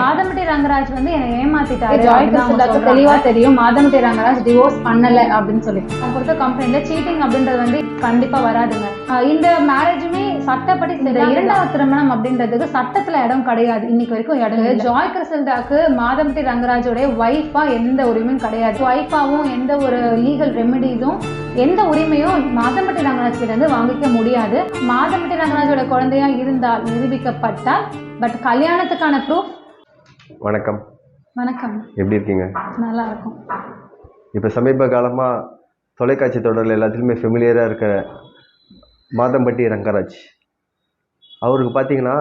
மாதம்பட்டி ரங்கராஜ் வந்து என்னை ஏமாத்திட்டாரு ஜாய். தெளிவா தெரியும். மாதம்பட்டி ரங்கராஜ் டிவோர்ஸ் பண்ணல அப்படின்னு சொல்லி. அவங்க கொடுத்த கம்ப்ளைண்ட்ல சீட்டிங் அப்படின்றது வந்து கண்டிப்பா வராதுங்க. இந்த மேரேஜுமே சட்டப்படி இந்த இரண்டாவது திருமணம் அப்படின்றதுக்கு சட்டத்துல இடம் கிடையாது. இன்னைக்கு வரைக்கும் இடம். ஜாய் கிறிஸ்டல்டாக்கு மாதம்பட்டி ரங்கராஜோட ஒய்ஃபா எந்த உரிமையும் கிடையாது. ஒய்ஃபாவும் எந்த ஒரு லீகல் ரெமெடிஸும் எந்த உரிமையும் மாதம்பட்டி ரங்கராஜ் கிட்ட இருந்து வாங்கிக்க முடியாது. மாதம்பட்டி ரங்கராஜோட குழந்தையா இருந்தால் நிரூபிக்கப்பட்டால் பட் கல்யாணத்துக்கான ப்ரூஃப் வணக்கம். வணக்கம். எப்படி இருக்கீங்க? நல்லா இருக்கும் இப்போ சமீப காலமாக தொலைக்காட்சி தொடரில் எல்லாத்துலேயுமே ஃபெமிலியராக இருக்கிற மாதம்பட்டி ரங்கராஜ். அவருக்கு பார்த்தீங்கன்னா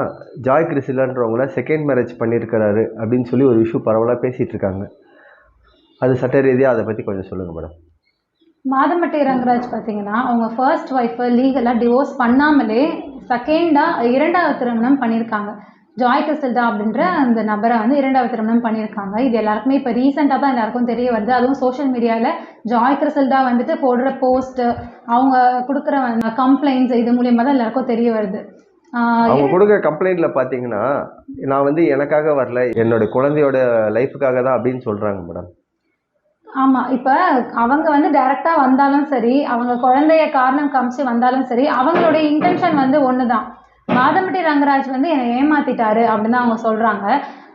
ஜாய் கிறிசிலான்றவங்கள செகண்ட் மேரேஜ் பண்ணியிருக்கிறாரு அப்படின்னு சொல்லி ஒரு இஷ்யூ பரவலாக பேசிகிட்டு இருக்காங்க. அது சட்ட ரீதியாக அதை பற்றி கொஞ்சம் சொல்லுங்கள் மேடம் மாதம்பட்டி ரங்கராஜ் பார்த்தீங்கன்னா அவங்க ஃபர்ஸ்ட் ஒய்ஃபை லீகலாக டிவோர்ஸ் பண்ணாமலே செகண்டாக இரண்டாவது திருமணம் பண்ணியிருக்காங்க ஜாய் கிறிஸ்டல்டா அப்படின்ற அந்த நபரை வந்து இரண்டாவது திருமணம் பண்ணியிருக்காங்க. இது எல்லாருக்குமே இப்போ ரீசெண்டாக தான் எல்லாருக்கும் தெரிய வருது. அதுவும் சோஷியல் மீடியாவில் ஜாய் கிறிஸ்டல்டா வந்துட்டு போடுற போஸ்ட் அவங்க கொடுக்குற கம்ப்ளைண்ட்ஸ் இது மூலியமாக தான் எல்லாருக்கும் தெரிய வருது. அவங்க கொடுக்குற கம்ப்ளைண்ட்டில் பார்த்தீங்கன்னா நான் வந்து எனக்காக வரல என்னோட குழந்தையோட லைஃபுக்காக தான் அப்படின்னு சொல்கிறாங்க மேடம் ஆமா இப்ப அவங்க வந்து டைரக்டா வந்தாலும் சரி அவங்க குழந்தைய காரணம் காமிச்சு வந்தாலும் சரி அவங்களுடைய இன்டென்ஷன் வந்து ஒண்ணுதான். மாதம்பட்டி ரங்கராஜ் வந்து என்னை ஏமாத்திட்டாரு அப்படின்னு தான் அவங்க சொல்றாங்க.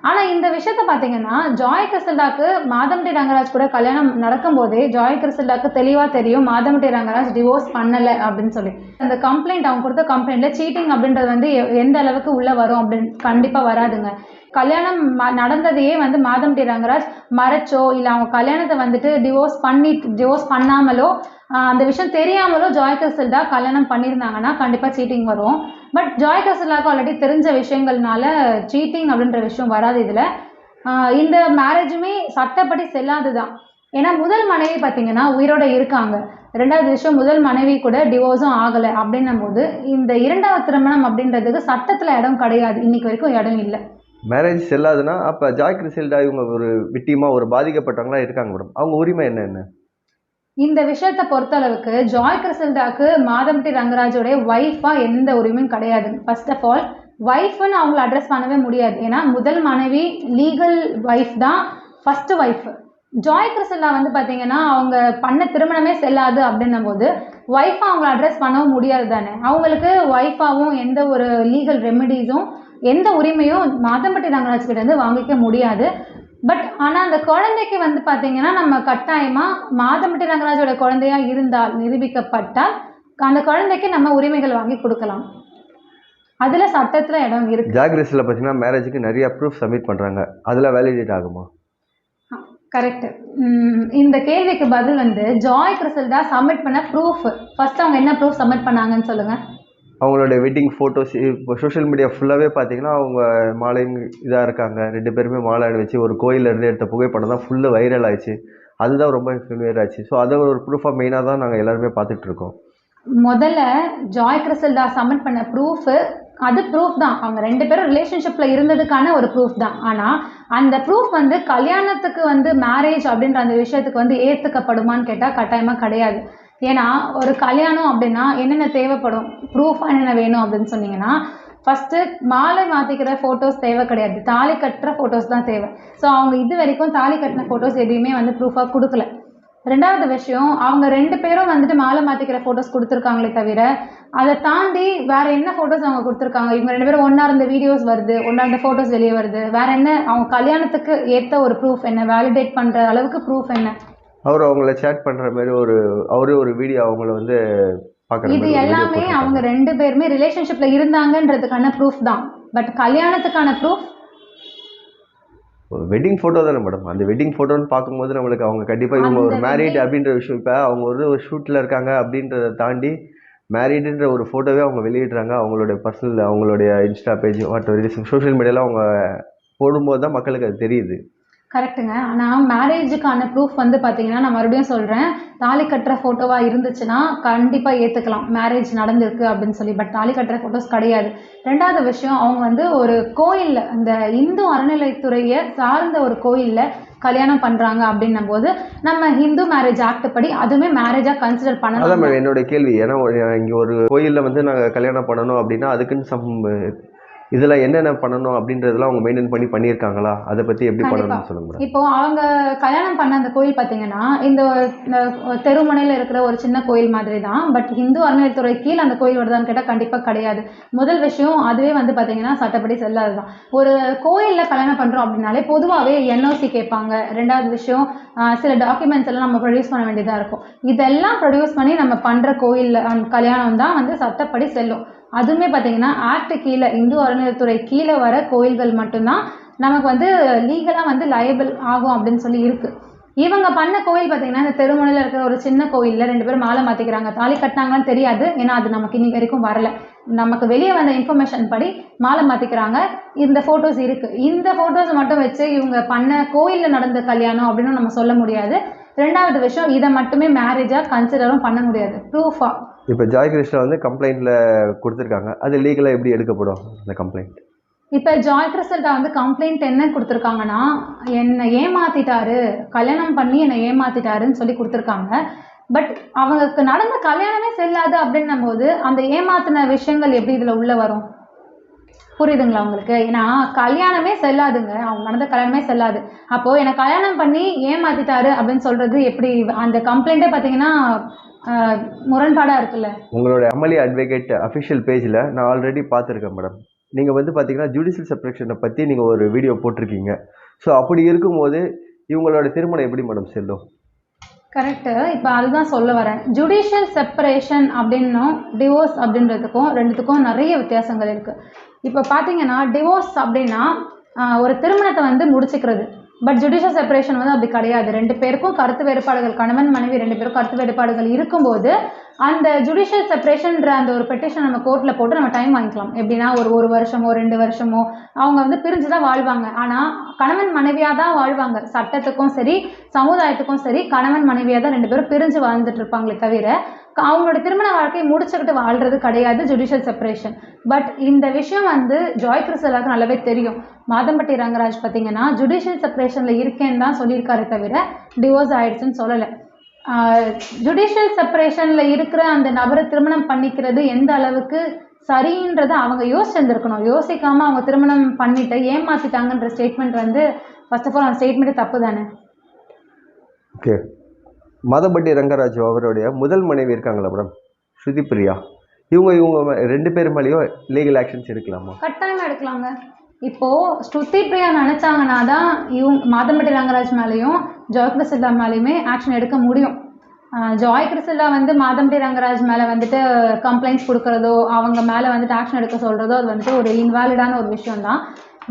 ஆனா இந்த விஷயத்த பாத்தீங்கன்னா ஜாய் கிறிஸ்டல்டாக்கு மாதம்பட்டி ரங்கராஜ் கூட கல்யாணம் நடக்கும்போதே ஜாய் கிறிஸ்டல்டாக்கு தெளிவா தெரியும் மாதம்பட்டி ரங்கராஜ் டிவோர்ஸ் பண்ணல அப்படின்னு சொல்லி. அந்த கம்ப்ளைண்ட் அவங்க கொடுத்த கம்ப்ளைண்ட்ல சீட்டிங் அப்படின்றது வந்து எ- எந்த அளவுக்கு உள்ள வரும் அப்படின்னு கண்டிப்பா வராதுங்க. கல்யாணம் நடந்ததையே வந்து மாதம்பட்டி ரங்கராஜ் மறைச்சோ இல்லை அவங்க கல்யாணத்தை வந்துட்டு டிவோர்ஸ் பண்ணி டிவோர்ஸ் பண்ணாமலோ அந்த விஷயம் தெரியாமலோ ஜாய் கசில்டா கல்யாணம் பண்ணியிருந்தாங்கன்னா கண்டிப்பாக சீட்டிங் வரும். பட் ஜாய் கிறிஸ்டலாக்கு ஆல்ரெடி தெரிஞ்ச விஷயங்கள்னால சீட்டிங் அப்படின்ற விஷயம் வராது இதில். இந்த மேரேஜுமே சட்டப்படி செல்லாது தான் ஏன்னா முதல் மனைவி பார்த்தீங்கன்னா உயிரோட இருக்காங்க. ரெண்டாவது விஷயம் முதல் மனைவி கூட டிவோர்ஸும் ஆகலை அப்படின்னும் போது இந்த இரண்டாவது திருமணம் அப்படின்றதுக்கு சட்டத்தில் இடம் கிடையாது. இன்னைக்கு வரைக்கும் இடம் இல்லை. மேரேஜ் செல்லாதுன்னா அப்போ ஜாய் கிறிசில்டா இவங்க ஒரு விட்டியமாக ஒரு பாதிக்கப்பட்டவங்களாம் இருக்காங்க மேடம். அவங்க உரிமை என்ன என்ன? இந்த விஷயத்தை பொறுத்தளவுக்கு ஜாய் கிறிசல்டாக்கு மாதம்பட்டி ரங்கராஜோடைய ஒய்ஃபா எந்த உரிமையும் கிடையாது. ஃபர்ஸ்ட் ஆஃப் ஆல் ஒய்ஃப்னு அவங்கள அட்ரஸ் பண்ணவே முடியாது. ஏன்னா முதல் மனைவி லீகல் ஒய்ஃப் தான் ஃபர்ஸ்ட் ஒய்ஃப் ஜாய் கிறிசல்லா வந்து பார்த்தீங்கன்னா அவங்க பண்ண திருமணமே செல்லாது அப்படின்னும் போது ஒய்ஃபா அவங்கள அட்ரஸ் பண்ணவும் முடியாது தானே. அவங்களுக்கு ஒய்ஃபாவும் எந்த ஒரு லீகல் ரெமெடிஸும் எந்த உரிமையும் மாதம்பட்டி ரங்கராஜ் கிட்ட இருந்து வாங்கிக்க முடியாது. பட் ஆனால் அந்த குழந்தைக்கு வந்து பார்த்தீங்கன்னா நம்ம கட்டாயமாக மாதம்பட்டி ரங்கராஜோட குழந்தையா இருந்தால் நிரூபிக்கப்பட்டால் அந்த குழந்தைக்கு நம்ம உரிமைகள் வாங்கி கொடுக்கலாம். அதில் சட்டத்தில் இடம் இருக்கு. ஜாகிரஸில் பார்த்தீங்கன்னா மேரேஜுக்கு நிறைய ப்ரூஃப் சப்மிட் பண்ணுறாங்க அதில் வேலிடேட் ஆகுமா? கரெக்ட் இந்த கேள்விக்கு பதில் வந்து ஜாய் கிறிசல்டா சப்மிட் பண்ண ப்ரூஃப் ஃபர்ஸ்ட் அவங்க என்ன ப்ரூஃப் சப்மிட் பண்ணாங்கன்னு சொல்லுங்க. அவங்களோட வெட்டிங் ஃபோட்டோஸ் இப்போ சோஷியல் மீடியா ஃபுல்லாகவே பார்த்தீங்கன்னா அவங்க மாலை இதாக இருக்காங்க. ரெண்டு பேருமே மாலை வச்சு ஒரு கோயிலேருந்து எடுத்த புகைப்படம் தான் ஃபுல்லு வைரல் ஆச்சு. அதுதான் ரொம்ப ஃபெமிலியர் ஆச்சு. ஸோ அதை ஒரு ப்ரூஃபாக மெயினாக தான் நாங்கள் எல்லாருமே பார்த்துட்டு இருக்கோம். முதல்ல ஜாய் கிறிசல்டா சப்மிட் பண்ண ப்ரூஃப் அது ப்ரூஃப் தான். அவங்க ரெண்டு பேரும் ரிலேஷன்ஷிப்பில் இருந்ததுக்கான ஒரு ப்ரூஃப் தான். ஆனால் அந்த ப்ரூஃப் வந்து கல்யாணத்துக்கு வந்து மேரேஜ் அப்படின்ற அந்த விஷயத்துக்கு வந்து ஏற்றுக்கப்படுமான்னு கேட்டால் கட்டாயமாக கிடையாது. ஏன்னா ஒரு கல்யாணம் அப்படின்னா என்னென்ன தேவைப்படும்? ப்ரூஃபாக என்னென்ன வேணும் அப்படின்னு சொன்னீங்கன்னா ஃபஸ்ட்டு மாலை மாற்றிக்கிற ஃபோட்டோஸ் தேவை கிடையாது. தாலி கட்டுற ஃபோட்டோஸ் தான் தேவை. ஸோ அவங்க இது வரைக்கும் தாலி கட்டின ஃபோட்டோஸ் எதையுமே வந்து ப்ரூஃபாக கொடுக்கல. ரெண்டாவது விஷயம் அவங்க ரெண்டு பேரும் வந்துட்டு மாலை மாற்றிக்கிற ஃபோட்டோஸ் கொடுத்துருக்காங்களே தவிர அதை தாண்டி வேற என்ன ஃபோட்டோஸ் அவங்க கொடுத்துருக்காங்க? இவங்க ரெண்டு பேரும் ஒன்றா இருந்த வீடியோஸ் வருது ஒன்றா இருந்த ஃபோட்டோஸ் வெளியே வருது. வேற என்ன? அவங்க கல்யாணத்துக்கு ஏற்ற ஒரு ப்ரூஃப் என்ன? வேலிடேட் பண்ணுற அளவுக்கு ப்ரூஃப் என்ன? அவர் அவங்கள சேட் பண்ணுற மாதிரி ஒரு அவரே ஒரு வீடியோ அவங்கள வந்து இது எல்லாமே அவங்க ரெண்டு பேருமே ரிலேஷன்ஷிப்ல இருந்தாங்கன்றதுக்கான ப்ரூஃப் தான். பட் கல்யாணத்துக்கான ப்ரூஃப் வெட்டிங் ஃபோட்டோ தானே மேடம் அந்த வெட்டிங் ஃபோட்டோன்னு பார்க்கும்போது நம்மளுக்கு அவங்க கண்டிப்பாக இவங்க ஒரு மேரீட் அப்படின்ற விஷயம் இப்போ அவங்க ஒரு ஒரு ஷூட்டில் இருக்காங்க அப்படின்றத தாண்டி மேரீடுன்ற ஒரு ஃபோட்டோவே அவங்க வெளியிடுறாங்க. அவங்களுடைய பர்சனல் அவங்களுடைய இன்ஸ்டா பேஜ் வாட் சோஷியல் மீடியாவில் அவங்க போடும்போது தான் மக்களுக்கு அது தெரியுது. கரெக்ட்டுங்க ஆனால் மேரேஜுக்கான ப்ரூஃப் வந்து பார்த்தீங்கன்னா நான் மறுபடியும் சொல்கிறேன் தாலி கட்டுற ஃபோட்டோவாக இருந்துச்சுன்னா கண்டிப்பாக ஏற்றுக்கலாம் மேரேஜ் நடந்திருக்கு அப்படின்னு சொல்லி. பட் தாலி கட்டுற ஃபோட்டோஸ் கிடையாது. ரெண்டாவது விஷயம் அவங்க வந்து ஒரு கோயிலில் இந்த இந்து அறநிலைத்துறையை சார்ந்த ஒரு கோயிலில் கல்யாணம் பண்ணுறாங்க அப்படின்னும் போது நம்ம ஹிந்து மேரேஜ் ஆக்ட் படி அதுவுமே மேரேஜாக கன்சிடர் பண்ணலாம் மேடம் என்னோட கேள்வி. ஏன்னா இங்கே ஒரு கோயிலில் வந்து நாங்கள் கல்யாணம் பண்ணணும் அப்படின்னா அதுக்குன்னு சம் இதில் என்னென்ன பண்ணணும் அப்படின்றதெல்லாம் அவங்க மெயின்டைன் பண்ணி பண்ணியிருக்காங்களா? அதை பற்றி எப்படி. பண்ணணும்னு சொல்லுங்க மேடம் இப்போ அவங்க கல்யாணம் பண்ண அந்த கோயில் பார்த்தீங்கன்னா இந்த தெருமுனையில் இருக்கிற ஒரு சின்ன கோயில் மாதிரி தான் பட் இந்து அறநிலையத்துறை கீழே அந்த கோயில் வருதான்னு கேட்டால் கண்டிப்பாக கிடையாது. முதல் விஷயம் அதுவே வந்து பார்த்தீங்கன்னா சட்டப்படி செல்லாது தான் ஒரு கோயிலில் கல்யாணம் பண்ணுறோம் அப்படின்னாலே பொதுவாகவே என்ஓசி கேட்பாங்க. ரெண்டாவது விஷயம் சில டாக்குமெண்ட்ஸ் எல்லாம் நம்ம ப்ரொடியூஸ் பண்ண வேண்டியதாக இருக்கும். இதெல்லாம் ப்ரொடியூஸ் பண்ணி நம்ம பண்ணுற கோயிலில் கல்யாணம் தான் வந்து சட்டப்படி செல்லும். அதுவுமே பார்த்தீங்கன்னா ஆக்ட் கீழே இந்து அறநிலையத்துறை கீழே வர கோயில்கள் மட்டும்தான் நமக்கு வந்து லீகலாக வந்து லயபிள் ஆகும் அப்படின்னு சொல்லி இருக்குது இவங்க பண்ண கோயில் பார்த்தீங்கன்னா இந்த தெருமுனையில் இருக்கிற ஒரு சின்ன கோயிலில் ரெண்டு பேரும் மாலை மாற்றிக்கிறாங்க தாலி கட்டினாங்கன்னு தெரியாது. ஏன்னா அது நமக்கு இன்னி வரைக்கும் வரல. நமக்கு வெளியே வந்த இன்ஃபர்மேஷன் படி மாலை மாற்றிக்கிறாங்க இந்த ஃபோட்டோஸ் இருக்குது இந்த ஃபோட்டோஸ் மட்டும் வச்சு இவங்க பண்ண கோயிலில் நடந்த கல்யாணம் அப்படின்னு நம்ம சொல்ல முடியாது. ரெண்டாவது விஷயம் இதை மட்டுமே மேரேஜாக கன்சிடரும் பண்ண முடியாது. ப்ரூஃபாக இப்போ ஜாய் கிருஷ்ணா வந்து கம்ப்ளைண்ட்டில் கொடுத்துருக்காங்க. அது லீகலாக எப்படி எடுக்கப்படும் அந்த கம்ப்ளைண்ட் இப்போ ஜாய் கிருஷ்ணா வந்து கம்ப்ளைண்ட் என்ன கொடுத்துருக்காங்கன்னா என்னை ஏமாத்திட்டாரு கல்யாணம் பண்ணி என்னை ஏமாத்திட்டாருன்னு சொல்லி கொடுத்துருக்காங்க. பட் அவங்களுக்கு நடந்த கல்யாணமே செல்லாது அப்படின்னும் போது அந்த ஏமாத்தின விஷயங்கள் எப்படி இதில் உள்ள வரும்? புரியுதுங்களா உங்களுக்கு? ஏன்னா கல்யாணமே செல்லாதுங்க. அவங்க நடந்த கல்யாணமே செல்லாது. அப்போது என்னை கல்யாணம் பண்ணி ஏமாத்திட்டாரு அப்படின்னு சொல்கிறது எப்படி? அந்த கம்ப்ளைண்ட்டே பார்த்தீங்கன்னா முரண்பாடாக முரண்பாடா இருக்குல்ல? உங்களோட அமளி அட்வொகேட் அஃபிஷியல் பேஜில் நான் ஆல்ரெடி பார்த்துருக்கேன் மேடம் நீங்கள் வந்து பார்த்தீங்கன்னா ஜுடிஷியல் செப்ரேஷனை பற்றி நீங்கள் ஒரு வீடியோ போட்டிருக்கீங்க. ஸோ அப்படி இருக்கும்போது இவங்களோட திருமணம் எப்படி மேடம் செல்லும்? கரெக்டு இப்போ அதுதான் சொல்ல வரேன். ஜுடிஷியல் செப்பரேஷன் அப்படின்னும் டிவோர்ஸ் அப்படின்றதுக்கும் ரெண்டுத்துக்கும் நிறைய வித்தியாசங்கள் இருக்குது இப்போ பார்த்தீங்கன்னா டிவோர்ஸ் அப்படின்னா ஒரு திருமணத்தை வந்து முடிச்சுக்கிறது. பட் ஜுடிஷியல் செப்பரேஷன் வந்து அப்படி கிடையாது. ரெண்டு பேருக்கும் கருத்து வேறுபாடுகள் கணவன் மனைவி ரெண்டு பேரும் கருத்து வேறுபாடுகள் இருக்கும்போது அந்த ஜுடிஷியல் செப்பரேஷன்ற அந்த ஒரு பெட்டிஷன் நம்ம கோர்ட்டில் போட்டு நம்ம டைம் வாங்கிக்கலாம். எப்படின்னா ஒரு ஒரு வருஷமோ ரெண்டு வருஷமோ அவங்க வந்து பிரிஞ்சு தான் வாழ்வாங்க. ஆனால் கணவன் மனைவியாக தான் வாழ்வாங்க. சட்டத்துக்கும் சரி சமுதாயத்துக்கும் சரி கணவன் மனைவியாக தான் ரெண்டு பேரும் பிரிஞ்சு வாழ்ந்துட்டு இருப்பாங்களே தவிர க- அவங்களோட திருமண வாழ்க்கையை முடிச்சுக்கிட்டு வாழ்றது கிடையாது ஜுடிஷியல் செப்பரேஷன் பட் இந்த விஷயம் வந்து ஜாய் கிறிஸ்டலாக்கு நல்லாவே தெரியும். மாதம்பட்டி ரங்கராஜ் பார்த்தீங்கன்னா ஜுடிஷியல் செப்பரேஷனில் இருக்கேன்னு தான் சொல்லியிருக்காரு தவிர டிவோர்ஸ் ஆயிடுச்சுன்னு சொல்லலை. ஜுடிஷியல் செப்பரேஷனில் இருக்கிற அந்த நபரை திருமணம் பண்ணிக்கிறது எந்த அளவுக்கு சரின்றதை அவங்க யோசிச்சிருந்துருக்கணும். யோசிக்காமல் அவங்க திருமணம் பண்ணிட்டு ஏமாத்திட்டாங்கன்ற ஸ்டேட்மெண்ட் வந்து ஃபர்ஸ்ட் ஆஃப் ஆல் அந்த ஸ்டேட்மெண்ட்டே தப்பு தானே ஓகே. மதப்பட்டி ரங்கராஜ் அவருடைய முதல் மனைவி இருக்காங்களா மேடம் ஸ்ருதி பிரியா. இவங்க இவங்க ரெண்டு பேர் மேலேயும் லீகல் ஆக்ஷன்ஸ் எடுக்கலாமா? கட்டாயமாக எடுக்கலாங்க. இப்போ ஸ்ருதி பிரியா நினைச்சாங்கன்னா தான் இவங்க மாதம்பட்டி ரங்கராஜ் மேலேயும் ஜாய் கிறிஸ்டா மேலேயுமே ஆக்ஷன் எடுக்க முடியும். ஜாய் கிறிஸ்டா வந்து மாதம்பட்டி ரங்கராஜ் மேலே வந்துட்டு கம்ப்ளைண்ட்ஸ் கொடுக்கறதோ அவங்க மேலே வந்துட்டு ஆக்ஷன் எடுக்க சொல்கிறதோ அது வந்துட்டு ஒரு இன்வாலிடான ஒரு விஷயம் தான்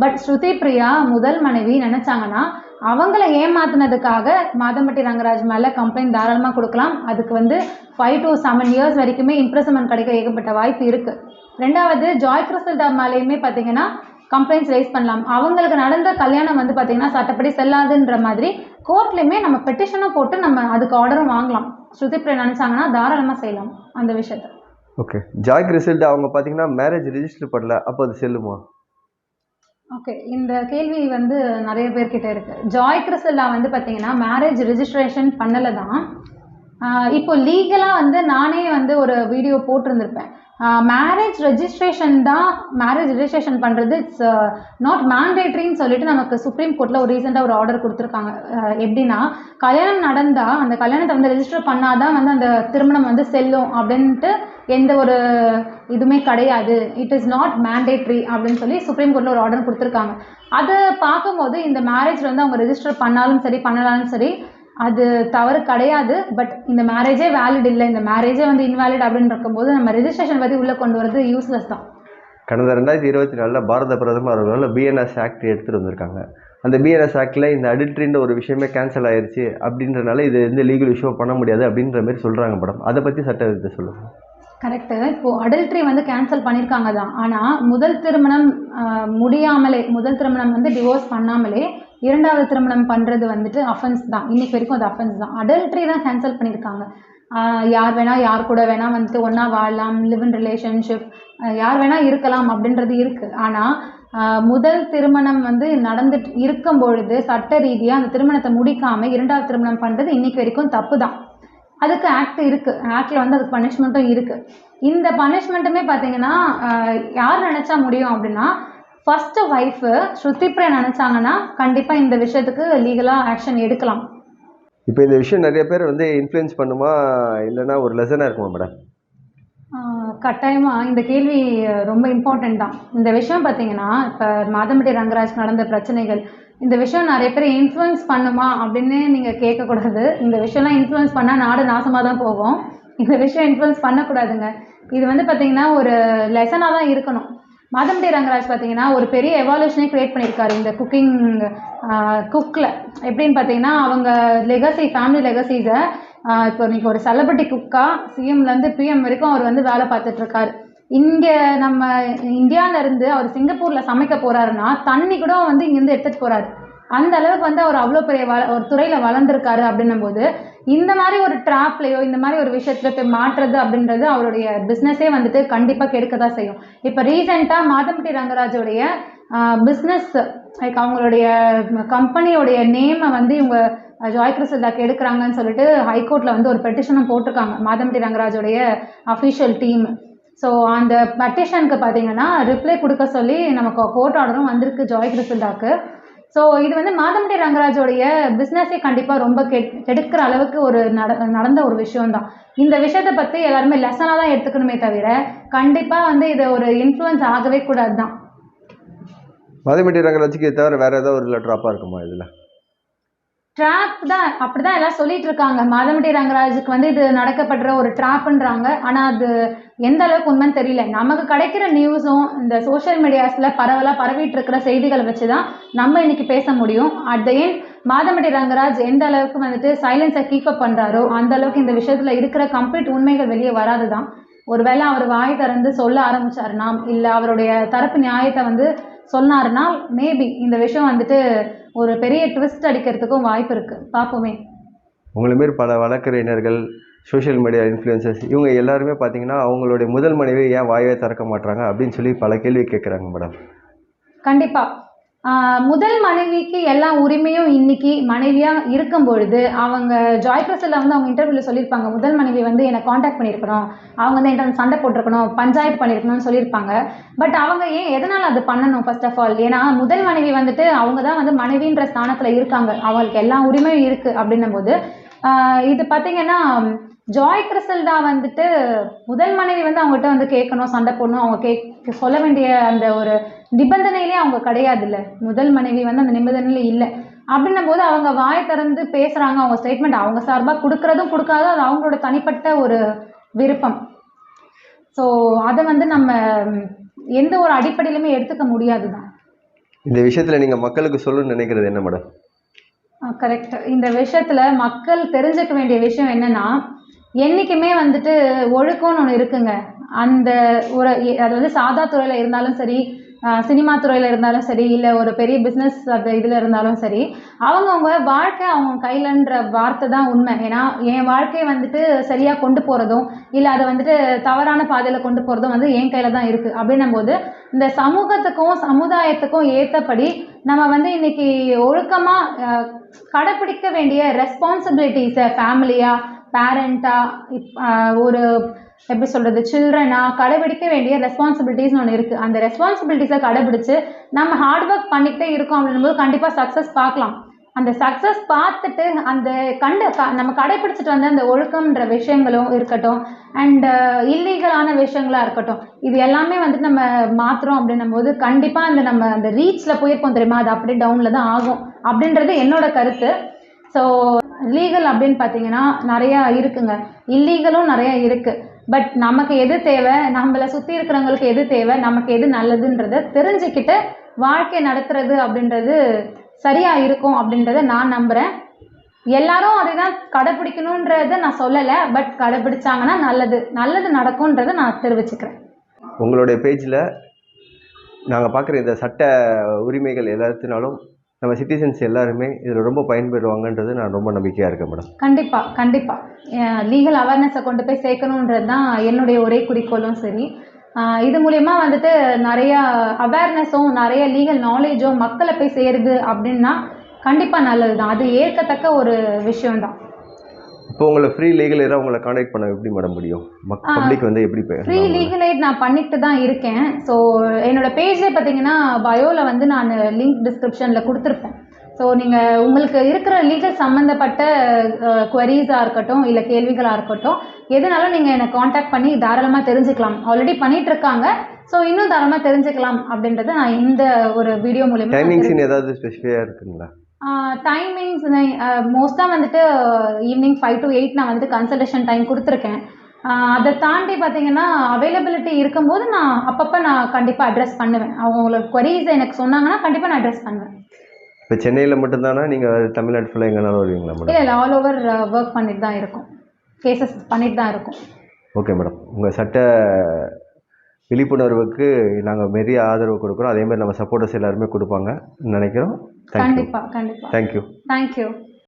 பட் ஸ்ருதி பிரியா முதல் மனைவி நினைச்சாங்கன்னா அவங்கள ஏமாத்தினதுக்காக மாதம்பட்டி ரங்கராஜ் மேலே கம்ப்ளைண்ட் தாராளமாக கொடுக்கலாம். அதுக்கு வந்து ஃபைவ் டு செவன் இயர்ஸ் வரைக்குமே இம்ப்ரெஸ்மெண்ட் கிடைக்க ஏகப்பட்ட வாய்ப்பு இருக்குது ரெண்டாவது ஜாய் கிறிஸ்டல்டா மேலேயுமே பார்த்தீங்கன்னா கம்ப்ளைண்ட்ஸ் ரைஸ் பண்ணலாம். அவங்களுக்கு நடந்த கல்யாணம் வந்து பார்த்தீங்கன்னா சட்டப்படி செல்லாதுன்ற மாதிரி கோர்ட்லையுமே நம்ம பெட்டிஷனும் போட்டு நம்ம அதுக்கு ஆர்டரும் வாங்கலாம். ஸ்ருதி பிரியா நினச்சாங்கன்னா தாராளமாக செய்யலாம் அந்த விஷயத்த. ஓகே ஜாய் ரிசல்ட் அவங்க பார்த்தீங்கன்னா மேரேஜ் ரெஜிஸ்டர் பண்ணல அப்போ அது செல்லுமா? ஓகே இந்த கேள்வி வந்து நிறைய பேர்கிட்ட இருக்கு. ஜாய் கிறிஸ்டல்லா வந்து பார்த்தீங்கன்னா மேரேஜ் ரெஜிஸ்ட்ரேஷன் பண்ணலை தான் இப்போ லீகலாக வந்து நானே வந்து ஒரு வீடியோ போட்டிருந்திருப்பேன். மேரேஜ் ரெஜிஸ்ட்ரேஷன் தான் மேரேஜ் ரெஜிஸ்ட்ரேஷன் பண்ணுறது இட்ஸ் நாட் மேண்டேட்ரின்னு சொல்லிட்டு நமக்கு சுப்ரீம் கோர்ட்டில் ஒரு ரீசெண்டாக ஒரு ஆர்டர் கொடுத்துருக்காங்க. எப்படின்னா கல்யாணம் நடந்தால் அந்த கல்யாணத்தை வந்து ரெஜிஸ்டர் பண்ணாதான் வந்து அந்த திருமணம் வந்து செல்லும் அப்படின்ட்டு எந்த ஒரு இதுவுமே கிடையாது. இட் இஸ் நாட் மேண்டேட்ரி அப்படின்னு சொல்லி சுப்ரீம் கோர்ட்டில் ஒரு ஆர்டர் கொடுத்துருக்காங்க. அதை பார்க்கும்போது இந்த மேரேஜ் வந்து அவங்க ரெஜிஸ்டர் பண்ணாலும் சரி பண்ணலாலும் சரி அது தவறு கிடையாது பட் இந்த மேரேஜே வேலிட் இல்லை. இந்த மேரேஜே வந்து இன்வேலிட் அப்படின்னு இருக்கும்போது நம்ம ரெஜிஸ்ட்ரேஷன் பற்றி உள்ளே கொண்டு வரது யூஸ்லெஸ் தான். கடந்த ரெண்டாயிரத்தி இருபத்தி நாலில் பாரத பிரதமர் அவர்கள் பிஎன்எஸ் ஆக்ட் எடுத்துகிட்டு வந்திருக்காங்க. அந்த பிஎன்எஸ் ஆக்டில் இந்த அடில்ட்ரின்ற ஒரு விஷயமே கேன்சல் ஆயிருச்சு அப்படின்றனால இது வந்து லீகல் இஷ்யூ பண்ண முடியாது அப்படின்ற மாதிரி சொல்கிறாங்க மேடம். அதை பற்றி சட்ட விதத்தை சொல்லுங்கள் கரெக்டு இப்போது அடல்ட்ரி வந்து கேன்சல் பண்ணியிருக்காங்க தான். ஆனால் முதல் திருமணம் முடியாமலே முதல் திருமணம் வந்து டிவோர்ஸ் பண்ணாமலே இரண்டாவது திருமணம் பண்ணுறது வந்துட்டு அஃபென்ஸ் தான். இன்னைக்கு வரைக்கும் அது அஃபென்ஸ் தான். அடல்ட்ரி தான் கேன்சல் பண்ணியிருக்காங்க. யார் வேணால் யார் கூட வேணால் வந்துட்டு ஒன்றா வாழலாம் லிவ் இன் ரிலேஷன்ஷிப் யார் வேணால் இருக்கலாம் அப்படின்றது இருக்குது ஆனால் முதல் திருமணம் வந்து நடந்துட்டு இருக்கும் பொழுது சட்ட ரீதியாக அந்த திருமணத்தை முடிக்காமல் இரண்டாவது திருமணம் பண்ணுறது இன்னைக்கு வரைக்கும் தப்பு தான். அதுக்கு ஆக்ட் இருக்கு. ஆக்ட்ல வந்து அதுக்கு பனிஷ்மெண்ட்டும் இருக்கு. இந்த பனிஷ்மெண்ட்டுமே பார்த்தீங்கன்னா யார் நினைச்சா முடியும் அப்படின்னா ஃபர்ஸ்ட் ஒய்ஃபு ஸ்ருதிப்ரியா நினைச்சாங்கன்னா கண்டிப்பா இந்த விஷயத்துக்கு லீகலா ஆக்ஷன் எடுக்கலாம். இப்போ இந்த விஷயம் நிறைய பேர் வந்து இன்ஃப்ளூயன்ஸ் பண்ணுமா இல்லைன்னா ஒரு லெசனாக இருக்குமா மேடம் ஆஹ் கட்டாயமா. இந்த கேள்வி ரொம்ப இம்பார்ட்டன்ட் தான். இந்த விஷயம் பார்த்தீங்கன்னா இப்போ மாதம்பட்டி ரங்கராஜ் நடந்த பிரச்சனைகள் இந்த விஷயம் நிறைய பேர் இன்ஃப்ளூயன்ஸ் பண்ணுமா அப்படின்னு நீங்கள் கேட்கக்கூடாது. இந்த விஷயம்லாம் இன்ஃப்ளூயன்ஸ் பண்ணால் நாடு நாசமாக தான் போகும். இந்த விஷயம் இன்ஃப்ளூயன்ஸ் பண்ணக்கூடாதுங்க. இது வந்து பார்த்தீங்கன்னா ஒரு லெசனாக தான் இருக்கணும். மாதம்பட்டி ரங்கராஜ் பார்த்தீங்கன்னா ஒரு பெரிய எவால்யூஷனே கிரியேட் பண்ணியிருக்காரு. இந்த குக்கிங் குக்கில் எப்படின்னு பார்த்தீங்கன்னா அவங்க லெகசி ஃபேமிலி லெகசிஸை இப்போ இன்றைக்கி ஒரு செலிபிரிட்டி குக்காக சிஎம்லேருந்து பிஎம் வரைக்கும் அவர் வந்து வேலை பார்த்துட்ருக்காரு. இங்கே நம்ம இந்தியாவிலேருந்து அவர் சிங்கப்பூரில் சமைக்க போகிறாருன்னா தண்ணி கூட வந்து இங்கேருந்து எடுத்துகிட்டு போகிறாரு அந்த அளவுக்கு வந்து அவர் அவ்வளோ பெரிய வள ஒரு துறையில் வளர்ந்துருக்காரு அப்படின்னும் போது இந்த மாதிரி ஒரு ட்ராப்லையோ இந்த மாதிரி ஒரு விஷயத்துல போய் மாற்றுறது அப்படின்றது அவருடைய பிஸ்னஸே வந்துட்டு கண்டிப்பாக கெடுக்க தான் செய்யும். இப்போ ரீசெண்டாக மாதம்பட்டி ரங்கராஜோடைய பிஸ்னஸ் லைக் அவங்களுடைய கம்பெனியோடைய நேமை வந்து இவங்க ஜாய் கிறிஸ்டாக்கு எடுக்கிறாங்கன்னு சொல்லிட்டு ஹைகோர்ட்டில் வந்து ஒரு பெட்டிஷனும் போட்டிருக்காங்க. மாதம்பட்டி ரங்கராஜோடைய அஃபிஷியல் டீம் ஸோ அந்த பெட்டிஷனுக்கு பார்த்தீங்கன்னா ரிப்ளை கொடுக்க சொல்லி நமக்கு கோர்ட் ஆர்டரும் வந்திருக்கு ஜாய் கிறிஸ்டாக்கு ஸோ இது வந்து மாதம்பட்டி ரங்கராஜோடைய பிஸ்னஸே கண்டிப்பாக ரொம்ப கெ கெடுக்கிற அளவுக்கு ஒரு நட நடந்த ஒரு விஷயம்தான். இந்த விஷயத்தை பற்றி எல்லாருமே லெசனாக தான் எடுத்துக்கணுமே தவிர கண்டிப்பாக வந்து இது ஒரு இன்ஃப்ளூயன்ஸ் ஆகவே கூடாது தான் மதுமெட்டி ரங்கராஜுக்கு தவிர வேறு ஏதாவது ஒரு ட்ராப்பாக இருக்குமா இதில்? ட்ராப் தான் அப்படிதான் எல்லாம் சொல்லிட்டு இருக்காங்க. மாதம்பட்டி ரங்கராஜுக்கு வந்து இது நடக்கப்படுற ஒரு ட்ராப்ன்றாங்க ஆனா அது எந்த அளவுக்கு உண்மைன்னு தெரியல. நமக்கு கிடைக்கிற நியூஸும் இந்த சோஷியல் மீடியாஸ்ல பரவலா பரவிட்டு இருக்கிற செய்திகளை வச்சுதான் நம்ம இன்னைக்கு பேச முடியும். At the end Madhampatti Rangaraj எந்த அளவுக்கு வந்துட்டு சைலன்ஸை கீப் அப் பண்றாரோ அந்த அளவுக்கு இந்த விஷயத்துல இருக்கிற கம்ப்ளீட் உண்மைகள் வெளியே வராதுதான். ஒருவேளை அவர் வாய் திறந்து சொல்ல ஆரம்பிச்சாருனா இல்ல அவருடைய தரப்பு நியாயத்தை வந்து சொன்னாருன்னா மேபி இந்த விஷயம் வந்துட்டு ஒரு பெரிய ட்விஸ்ட் அடிக்கிறதுக்கும் வாய்ப்பு இருக்கு. பார்ப்போமே. உங்களை மாரி பல வழக்கறிஞர்கள் சோஷியல் மீடியா இன்ஃப்ளூயன்சர்ஸ் இவங்க எல்லாருமே பார்த்தீங்கன்னா அவங்களுடைய முதல் மனைவி ஏன் வாயே திறக்க மாட்றாங்க அப்படின்னு சொல்லி பல கேள்வி கேட்குறாங்க மேடம் கண்டிப்பா. ஆஹ் முதல் மனைவிக்கு எல்லா உரிமையும் இன்னைக்கு மனைவியா இருக்கும் பொழுது அவங்க ஜாய் கிறிஸ்டல்ல வந்து அவங்க இன்டர்வியூல சொல்லியிருப்பாங்க. முதல் மனைவி வந்து என்னை காண்டாக்ட் பண்ணியிருக்கணும். அவங்க வந்து என்கிட்ட சண்டை போட்டிருக்கணும் பஞ்சாயத்து பண்ணியிருக்கணும்னு சொல்லியிருப்பாங்க. பட் அவங்க ஏன் எதனால அது பண்ணணும் ஃபர்ஸ்ட் ஆஃப் ஆல் ஏன்னா முதல் மனைவி வந்துட்டு அவங்க தான் வந்து மனைவின்ற ஸ்தானத்துல இருக்காங்க. அவங்களுக்கு எல்லா உரிமையும் இருக்கு அப்படின்னும் போது இது பார்த்திங்கன்னா ஜாய் கிறிஸ்டல்டா வந்துட்டு முதல் மனைவி வந்து அவங்ககிட்ட வந்து கேட்கணும் சண்டை போடணும். அவங்க கேக் சொல்ல வேண்டிய அந்த ஒரு நிபந்தனையிலே அவங்க கிடையாது இல்ல முதல் மனைவி வந்து அந்த நிபந்தனையில இல்லை. அப்படின்னும் போது அவங்க வாய் திறந்து பேசுறாங்க. அவங்க ஸ்டேட்மெண்ட் அவங்க சார்பா கொடுக்கறதும் கொடுக்காதும் அது அவங்களோட தனிப்பட்ட ஒரு விருப்பம். ஸோ அதை வந்து நம்ம எந்த ஒரு அடிப்படையிலுமே எடுத்துக்க முடியாது தான். இந்த விஷயத்தில் நீங்கள் மக்களுக்கு சொல்லணும்னு நினைக்கிறது என்ன மேடம்? கரெக்ட் இந்த விஷயத்துல மக்கள் தெரிஞ்சுக்க வேண்டிய விஷயம் என்னன்னா என்றைக்குமே வந்துட்டு ஒழுக்கம்னு ஒன்று இருக்குங்க. அந்த ஒரு அது வந்து சாதா துறையில் இருந்தாலும் சரி சினிமா துறையில் இருந்தாலும் சரி இல்லை ஒரு பெரிய பிஸ்னஸ் அந்த இதில் இருந்தாலும் சரி அவங்கவுங்க வாழ்க்கை அவங்க கையிலன்ற வார்த்தை தான் உண்மை. ஏன்னா என் வாழ்க்கையை வந்துட்டு சரியாக கொண்டு போகிறதும் இல்லை அதை வந்துட்டு தவறான பாதையில் கொண்டு போகிறதும் வந்து என் கையில் தான் இருக்குது அப்படின்னும் போது இந்த சமூகத்துக்கும் சமுதாயத்துக்கும் ஏற்றபடி நம்ம வந்து இன்னைக்கு ஒழுக்கமாக கடைப்பிடிக்க வேண்டிய ரெஸ்பான்சிபிலிட்டிஸை ஃபேமிலியாக பேரண்ட்டாக ஒரு எப்படி சொல்கிறது சில்ட்ரனாக கடைபிடிக்க வேண்டிய ரெஸ்பான்சிபிலிட்டிஸ்னு ஒன்று இருக்குது அந்த ரெஸ்பான்சிபிலிட்டிஸை கடைபிடிச்சு நம்ம ஹார்ட் ஒர்க் பண்ணிக்கிட்டே இருக்கோம் அப்படின்னும்போது கண்டிப்பாக சக்ஸஸ் பார்க்கலாம். அந்த சக்ஸஸ் பார்த்துட்டு அந்த கண்டு க- நம்ம கடைபிடிச்சிட்டு வந்த அந்த ஒழுக்கம்ன்ற விஷயங்களும் இருக்கட்டும் அண்ட் இல்லீகலான விஷயங்களா இருக்கட்டும் இது எல்லாமே வந்துட்டு நம்ம மாத்துறோம் அப்படின்னும் போது கண்டிப்பாக அந்த நம்ம அந்த ரீச்சில் போயிருப்போம் தெரியுமா? அது அப்படியே டவுனில் தான் ஆகும் அப்படின்றது என்னோட கருத்து. ஸோ லீகல் அப்படின்னு பார்த்தீங்கன்னா நிறையா இருக்குங்க. இல்லீகலும் நிறையா இருக்குது பட் நமக்கு எது தேவை? நம்மளை சுற்றி இருக்கிறவங்களுக்கு எது தேவை? நமக்கு எது நல்லதுன்றத தெரிஞ்சுக்கிட்டு வாழ்க்கை நடத்துறது அப்படின்றது சரியாக இருக்கும் அப்படின்றத நான் நம்புறேன். எல்லாரும் அதை தான் கடைப்பிடிக்கணுன்றத நான் சொல்லலை. பட் கடைப்பிடிச்சாங்கன்னா நல்லது. நல்லது நடக்கும்ன்றதை நான் தெரிவிச்சுக்கிறேன். உங்களுடைய பேஜில் நாங்கள் பார்க்குற இந்த சட்ட உரிமைகள் எல்லாத்தினாலும் நம்ம சிட்டிசன்ஸ் எல்லாருமே இதில் ரொம்ப பயன்பெறுவாங்கன்றது நான் ரொம்ப நம்பிக்கையாக இருக்கேன் மேடம். கண்டிப்பாக கண்டிப்பாக லீகல் அவேர்னஸை கொண்டு போய் சேர்க்கணுன்றது தான் என்னுடைய ஒரே குறிக்கோளும் சரி. இது மூலயமா வந்துட்டு நிறைய அவேர்னஸும் நிறைய லீகல் நாலேஜும் மக்களை போய் சேருது அப்படின்னா கண்டிப்பாக நல்லது தான் அது ஏற்கத்தக்க ஒரு விஷயம்தான். இப்போ உங்களை ஃப்ரீ லீகல் ஏதாவது உங்களை காண்டாக்ட் பண்ண எப்படி மேடம் முடியும். பப்ளிக் வந்து எப்படி ஃப்ரீ லீகல் எய்ட் நான் பண்ணிட்டு தான் இருக்கேன். ஸோ என்னோட பேஜ்ல பார்த்தீங்கன்னா பயோவில் வந்து நான் லிங்க் டிஸ்கிரிப்ஷனில் கொடுத்துருப்பேன். ஸோ நீங்கள் உங்களுக்கு இருக்கிற லீகல் சம்மந்தப்பட்ட குவரிஸாக இருக்கட்டும் இல்லை கேள்விகளாக இருக்கட்டும் எதுனாலும் நீங்கள் என்னை காண்டாக்ட் பண்ணி தாராளமாக தெரிஞ்சுக்கலாம். ஆல்ரெடி பண்ணிட்டு இருக்காங்க. ஸோ இன்னும் தாராளமாக தெரிஞ்சுக்கலாம் அப்படின்றத நான் இந்த ஒரு வீடியோ மூலியமா டைமிங்ஸ்னு ஏதாவது ஸ்பெசிஃபையாக இருக்குங்களா? டைமிங்ஸ் மோஸ்ட்டாக வந்துட்டு ஈவினிங் ஃபைவ் டு எயிட் நான் வந்துட்டு கன்சல்டேஷன் டைம் கொடுத்துருக்கேன். அதை தாண்டி பார்த்தீங்கன்னா அவைலபிலிட்டி இருக்கும்போது நான் அப்பப்போ நான் கண்டிப்பாக அட்ரஸ் பண்ணுவேன். அவங்களோட queries எனக்கு சொன்னாங்கன்னா கண்டிப்பாக நான் அட்ரஸ் பண்ணுவேன். இப்போ சென்னையில் மட்டும்தானா? நீங்கள் தமிழ்நாடு ஃபுல்லாக எங்கேனாலும் வருவீங்களா மேடம் இல்லை இல்லை ஆல் ஓவர் ஒர்க் பண்ணிட்டு தான் இருக்கும். கேசஸ் பண்ணிட்டு தான் இருக்கும். ஓகே மேடம் உங்கள் சட்ட விழிப்புணர்வுக்கு நாங்கள் பெரிய ஆதரவு கொடுக்குறோம். அதே மாதிரி நம்ம சப்போர்ட்டர்ஸ் எல்லாருமே கொடுப்பாங்க. நினைக்கிறோம். கண்டிப்பாக கண்டிப்பாக தேங்க்யூ தேங்க்யூ